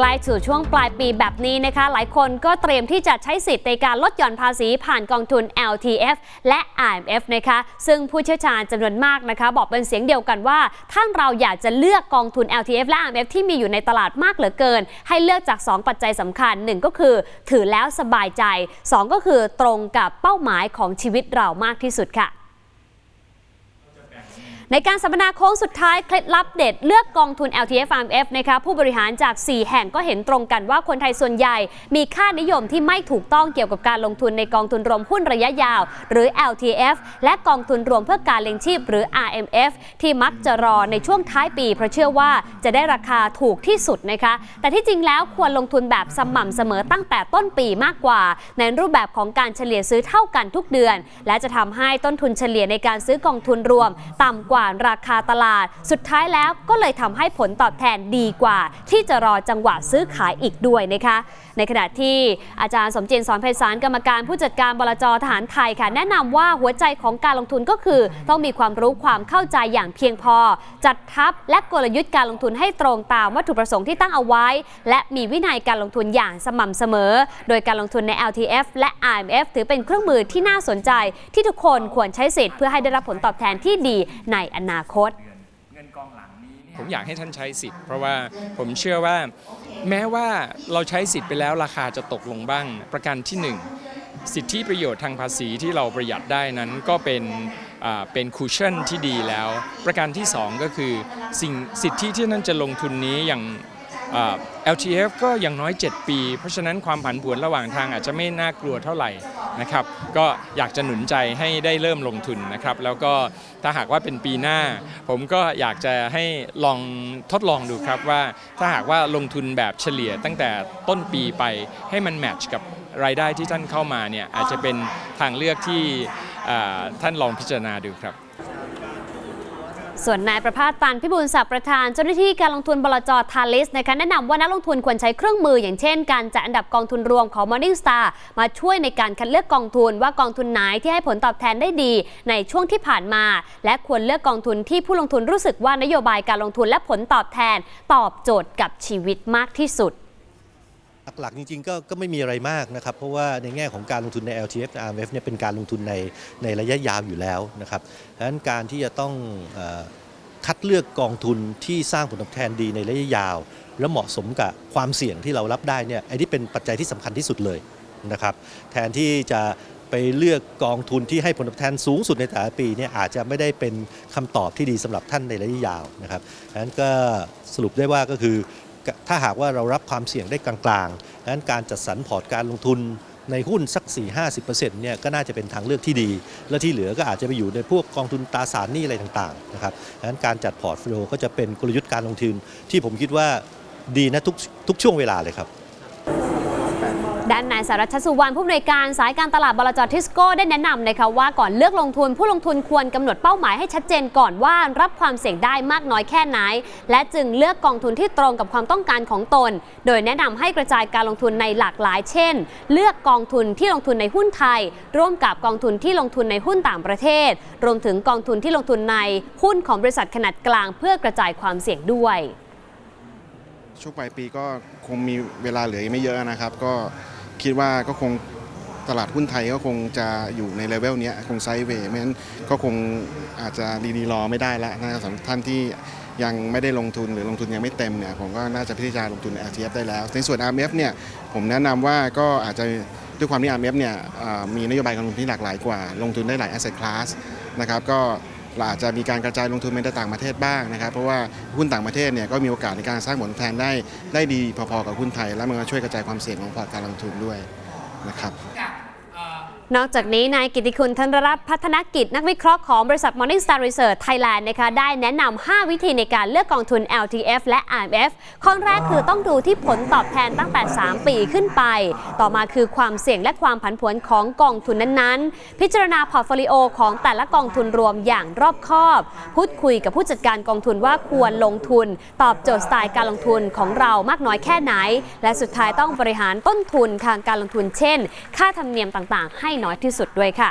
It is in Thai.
ใกล้สู่ช่วงปลายปีแบบนี้นะคะ หลายคนก็เตรียมที่จะใช้สิทธิ์ในการลดหย่อนภาษีผ่านกองทุน LTF และ IMF นะคะ ซึ่งผู้เชี่ยวชาญจำนวนมากนะคะ บอกเป็นเสียงเดียวกันว่าถ้าเราอยากจะเลือกกองทุน LTF และ IMF ที่มีอยู่ในตลาดมากเหลือเกิน ให้เลือกจาก 2 ปัจจัยสำคัญ 1 ก็คือถือแล้วสบายใจ 2 ก็คือตรงกับเป้าหมายของชีวิตเรามากที่สุดค่ะ ในการสัมมนาโค้งสุดท้ายเคล็ดลับเด็ดเลือกกองทุน LTF RMF นะคะผู้บริหารจาก 4 แห่งก็เห็นตรงกันว่าคนไทยส่วนใหญ่ มีค่านิยมที่ไม่ถูกต้องเกี่ยวกับการลงทุนในกองทุนรวมหุ้นระยะยาว หรือ LTF และกองทุนรวมเพื่อการเลี้ยงชีพหรือ RMF ที่มักจะรอในช่วงท้ายปี เพราะเชื่อว่าจะได้ราคาถูกที่สุดนะคะ แต่ที่จริงแล้วควรลงทุนแบบสม่ำเสมอตั้งแต่ต้นปีมากกว่า ในรูปแบบของการเฉลี่ยซื้อเท่ากันทุกเดือน และจะทำให้ต้นทุนเฉลี่ยในการซื้อกองทุนรวม ต่ำกว่าราคาตลาด สุดท้ายแล้วก็เลยทำให้ผลตอบแทนดีกว่า ที่จะรอจังหวะซื้อขายอีกด้วยนะคะ ในขณะที่อาจารย์สมเจนสอนไพศาลกรรมการผู้จัดการบลจทหารไทยค่ะ แนะนำว่าหัวใจของการลงทุนก็คือ ต้องมีความรู้ความเข้าใจอย่างเพียงพอ จัดทัพและกลยุทธ์การลงทุนให้ตรงตามวัตถุประสงค์ที่ตั้งเอาไว้ และมีวินัยการลงทุนอย่างสม่ำเสมอ โดยการลงทุนใน LTF และ IMF ถือเป็นเครื่องมือที่น่าสนใจ ที่ทุกคนควรใช้สิทธิ์เพื่อให้ได้รับผลตอบแทนที่ดีในอนาคต ผมอยากให้ท่านใช้สิทธิ์เพราะว่าผมเชื่อว่าแม้ว่าเราใช้สิทธิ์ไปแล้วราคาจะตกลงบ้าง ประการที่หนึ่งสิทธิประโยชน์ทางภาษีที่เราประหยัดได้นั้นก็เป็นเป็นคูชั่นที่ดีแล้ว ประการที่สองก็คือสิ่งสิทธิที่นั่นจะลงทุนนี้อย่าง LTF ก็อย่างน้อย 7 ปี เพราะฉะนั้นความผันผวนระหว่างทางอาจจะไม่น่ากลัวเท่าไหร่นะครับ ก็อยากจะหนุนใจให้ได้เริ่มลงทุนนะครับ แล้วก็ถ้าหากว่าเป็นปีหน้า ผมก็อยากจะให้ลองทดลองดูครับว่าถ้าหากว่าลงทุนแบบเฉลี่ยตั้งแต่ต้นปีไปให้มันแมทช์กับรายได้ที่ท่านเข้ามาเนี่ยอาจจะเป็นทางเลือกที่ท่านลองพิจารณาดูครับ ส่วนนายประภาสตันพิบูลศักดิ์ประธานเจ้าหน้าที่การลงทุนบลจทาลิสนะคะแนะนำว่านักลงทุนควรใช้เครื่องมืออย่างเช่น การจัดอันดับกองทุนรวมของ Morningstar มาช่วยในการคัดเลือกกองทุนว่ากองทุนไหนที่ให้ผลตอบแทนได้ดี ในช่วงที่ผ่านมา และควรเลือกกองทุนที่ผู้ลงทุนรู้สึกว่านโยบายการลงทุนและผลตอบแทน ตอบโจทย์กับชีวิตมากที่สุด หลักๆ จริงๆก็ก็ไม่มีอะไรมากนะครับ เพราะว่าในแง่ของการลงทุนใน LTF RMF เนี่ยเป็นการลงทุนในในระยะยาวอยู่แล้วนะครับดังนั้นการที่จะต้องเออคัดเลือกกองทุนที่สร้างผลตอบแทนดีในระยะยาว และเหมาะสมกับความเสี่ยงที่เรารับได้เนี่ยไอ้นี่เป็นปัจจัยที่สำคัญที่สุดเลยนะครับ แทนที่จะไปเลือกกองทุนที่ให้ผลตอบแทนสูงสุดในแต่ละปีเนี่ยอาจจะไม่ได้เป็นคำตอบที่ดีสำหรับท่านในระยะยาวนะครับดังนั้นก็สรุปได้ว่าก็คือ ถ้าหากว่าเรารับความเสี่ยงได้กลางๆดังนั้นการจัดสรรพอร์ตการลงทุนในหุ้นสัก 4-50%เนี่ยก็น่าจะเป็นทางเลือกที่ดี และที่เหลือก็อาจจะไปอยู่ในพวกกองทุนตราสารหนี้อะไรต่างๆนะครับดังนั้นการจัดพอร์ตโฟลิโอก็จะเป็นกลยุทธ์การลงทุนที่ผมคิดว่าดีนะทุกทุกช่วงเวลาเลยครับ ด้านนายสารัชสุวรรณผู้อำนวยการสายการตลาดบลจทิสโก้ได้แนะนำนะคะว่าก่อนเลือกลงทุนผู้ลงทุนควรกำหนดเป้าหมายให้ชัดเจนก่อนว่ารับความเสี่ยงได้มากน้อยแค่ไหน และจึงเลือกกองทุนที่ตรงกับความต้องการของตน โดยแนะนำให้กระจายการลงทุนในหลากหลาย เช่น เลือกกองทุนที่ลงทุนในหุ้นไทย ร่วมกับกองทุนที่ลงทุนในหุ้นต่างประเทศ รวมถึงกองทุนที่ลงทุนในหุ้นของบริษัทขนาดกลาง เพื่อกระจายความเสี่ยงด้วยช่วงปลายปีก็คงมีเวลาเหลืออีกไม่เยอะนะครับ ก็ คิดว่าก็คงตลาดหุ้นไทยก็คงจะอยู่ในเลเวลนี้คงไซด์เวย์ไม่งั้นก็คงอาจจะดีๆรอไม่ได้แล้วนะครับสำหรับท่านที่ยังไม่ได้ลงทุนหรือลงทุนยังไม่เต็มเนี่ยผมก็น่าจะพิจารณาลงทุนใน LTF ได้แล้ว ในส่วน RMF เนี่ยผมแนะนำว่าก็อาจจะด้วยความที่ RMF เนี่ยมีนโยบายการลงทุนที่หลากหลายกว่า ลงทุนได้หลาย asset class นะครับก็ เราอาจจะมีการกระจายลงทุนไปในต่างประเทศบ้างนะครับ เพราะว่าหุ้นต่างประเทศเนี่ยก็มีโอกาสในการสร้างผลแทนได้ได้ดีพอๆกับหุ้นไทย แล้วมันก็ช่วยกระจายความเสี่ยงของพอร์ตการลงทุนด้วยนะครับ นอกจากนี้นายกิติคุณธนรัตน์พัฒนกิจนักวิเคราะห์ของบริษัท Morningstar Research Thailand นะคะได้แนะนำ 5 วิธีในการเลือกกองทุน LTF และ IMF ข้อแรกคือต้องดูที่ผลตอบแทนตั้งแต่ 3 ปีขึ้นไป ต่อมาคือความเสี่ยงและความผันผวนของกองทุนนั้นๆ พิจารณาพอร์ตโฟลิโอของแต่ละกองทุนรวมอย่างรอบคอบ พูดคุยกับผู้จัดการกองทุนว่าควรลงทุน ตอบโจทย์สไตล์การลงทุนของเรามากน้อยแค่ไหน และสุดท้ายต้องบริหารต้นทุนทางการลงทุน เช่น ค่าธรรมเนียมต่างๆ ให้น้อยที่สุดด้วยค่ะ